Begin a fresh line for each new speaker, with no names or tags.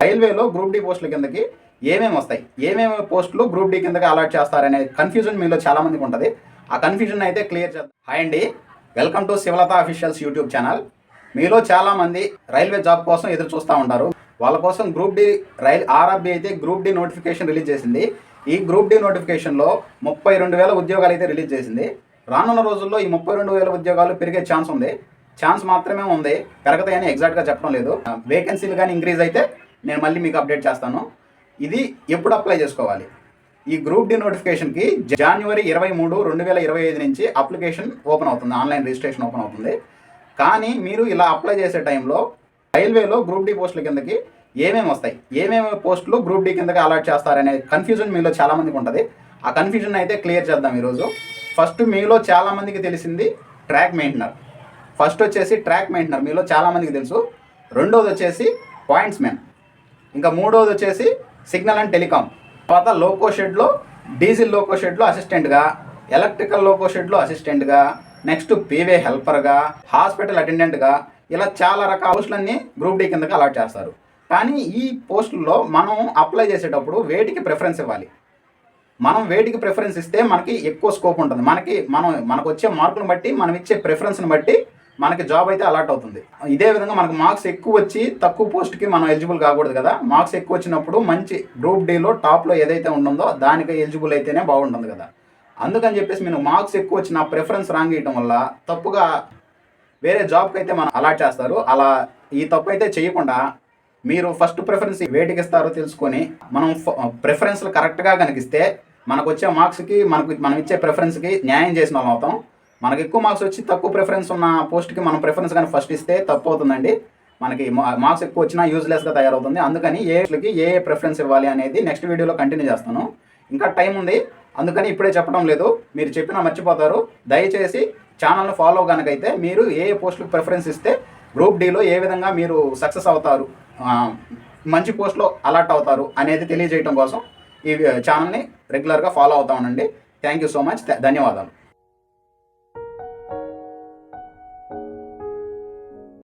రైల్వేలో group D పోస్టుల కిందకి ఏమేమి వస్తాయి? ఏమేమి పోస్టులు గ్రూప్ డి కిందకి అలాట్ చేస్తారనే కన్ఫ్యూజన్ మీలో చాలా మందికి ఉంటుంది. ఆ కన్ఫ్యూజన్ అయితే క్లియర్ చేద్దాం. హాయ్ అండి. Welcome to Shivalatha officials YouTube channel మీలో చాలా మంది రైల్వే జాబ్ కోసం ఎదురు చూస్తూ ఉంటారు. వాళ్ళ కోసం గ్రూప్ డి రైల్ ఆర్ఆర్బి అయితే గ్రూప్ డి నోటిఫికేషన్ రిలీజ్ చేసింది. ఈ గ్రూప్ డి నోటిఫికేషన్లో ముప్పై రెండు వేల ఉద్యోగాలు అయితే రిలీజ్ చేసింది. రానున్న రోజుల్లో ఈ ముప్పై రెండు వేల ఉద్యోగాలు పెరిగే ఛాన్స్ ఉంది. ఛాన్స్ మాత్రమే ఉంది. పెరగతాయని ఎగ్జాక్ట్గా చెప్పడం లేదు. వేకెన్సీలు కానీ ఇంక్రీజ్ అయితే నేను మళ్ళీ మీకు అప్డేట్ చేస్తాను. ఇది ఎప్పుడు అప్లై చేసుకోవాలి? ఈ గ్రూప్ డి నోటిఫికేషన్కి జనవరి ఇరవై మూడు రెండు వేల ఇరవై ఐదు నుంచి అప్లికేషన్ ఓపెన్ అవుతుంది. ఆన్లైన్ రిజిస్ట్రేషన్ ఓపెన్ అవుతుంది. కానీ మీరు ఇలా అప్లై చేసే టైంలో రైల్వేలో గ్రూప్ డి పోస్టుల కిందకి ఏమేమి వస్తాయి? ఏమేమి పోస్టులు గ్రూప్ డి కిందకి అలాట్ చేస్తారనే కన్ఫ్యూజన్ మీలో చాలామందికి ఉంటుంది. ఆ కన్ఫ్యూజన్ అయితే క్లియర్ చేద్దాం ఈరోజు. ఫస్ట్ మీలో చాలామందికి తెలిసింది ట్రాక్ మెయింటనర్ ఫస్ట్ వచ్చేసి ట్రాక్ మెయింటనర్ మీలో చాలామందికి తెలుసు. రెండోది వచ్చేసి పాయింట్స్ మెన్ ఇంకా మూడోది వచ్చేసి సిగ్నల్ అండ్ టెలికాం. తర్వాత లోకో షెడ్లో డీజిల్ లోకో షెడ్లో అసిస్టెంట్గా ఎలక్ట్రికల్ లోకో షెడ్లో అసిస్టెంట్గా నెక్స్ట్ పీవే హెల్పర్గా హాస్పిటల్ అటెండెంట్గా ఇలా చాలా రకాల పోస్టులన్నీ గ్రూప్ డి కిందకి అలాట్ చేస్తారు. కానీ ఈ పోస్టుల్లో మనం అప్లై చేసేటప్పుడు వేటికి ప్రిఫరెన్స్ ఇవ్వాలి? మనం వేటికి ప్రిఫరెన్స్ ఇస్తే మనకి ఎక్కువ స్కోప్ ఉంటుంది. మనకి మనం మనకు వచ్చే మార్కులను బట్టి మనం ఇచ్చే ప్రిఫరెన్స్ని బట్టి మనకి జాబ్ అయితే అలాట్ అవుతుంది. ఇదే విధంగా మనకు మార్క్స్ ఎక్కువ వచ్చి తక్కువ పోస్ట్కి మనం ఎలిజిబుల్ కాకూడదు కదా. మార్క్స్ ఎక్కువ వచ్చినప్పుడు మంచి గ్రూప్ డీలో టాప్లో ఏదైతే ఉంటుందో దానికి ఎలిజిబుల్ అయితేనే బాగుంటుంది కదా. అందుకని చెప్పేసి మీరు మార్క్స్ ఎక్కువ వచ్చిన ప్రిఫరెన్స్ రాంగ్ ఇవ్వడం వల్ల తప్పుగా వేరే జాబ్కి అయితే మనం అలాట్ చేస్తారు. అలా ఈ తప్పు అయితే చేయకుండా మీరు ఫస్ట్ ప్రిఫరెన్స్ వేటికి ఇస్తారో తెలుసుకొని మనం ప్రిఫరెన్స్లు కరెక్ట్గా కనిపిస్తే మనకు వచ్చే మార్క్స్కి మనకు మనం ఇచ్చే ప్రిఫరెన్స్కి న్యాయం చేసిన వాళ్ళం అవుతాం. మనకి ఎక్కువ మార్క్స్ వచ్చి తక్కువ ప్రిఫరెన్స్ ఉన్న పోస్ట్కి మనం ప్రిఫరెన్స్ కానీ ఫస్ట్ ఇస్తే తప్పు అవుతుందండి. మనకి మార్క్స్ ఎక్కువ వచ్చినా యూజ్లెస్గా తయారవుతుంది. అందుకని ఏకి ఏ ఏ ప్రిఫరెన్స్ ఇవ్వాలి అనేది నెక్స్ట్ వీడియోలో కంటిన్యూ చేస్తాను. ఇంకా టైం ఉంది. అందుకని ఇప్పుడే చెప్పడం లేదు. మీరు చెప్పినా మర్చిపోతారు. దయచేసి ఛానల్ని ఫాలో కనుకైతే మీరు ఏ ఏ పోస్టులకు ప్రిఫరెన్స్ ఇస్తే గ్రూప్ డీలో ఏ విధంగా మీరు సక్సెస్ అవుతారు మంచి పోస్ట్లో అలర్ట్ అవుతారు అనేది తెలియజేయడం కోసం ఈ ఛానల్ని రెగ్యులర్గా ఫాలో అవుతా ఉండండి. థ్యాంక్ యూ సో మచ్ ధన్యవాదాలు.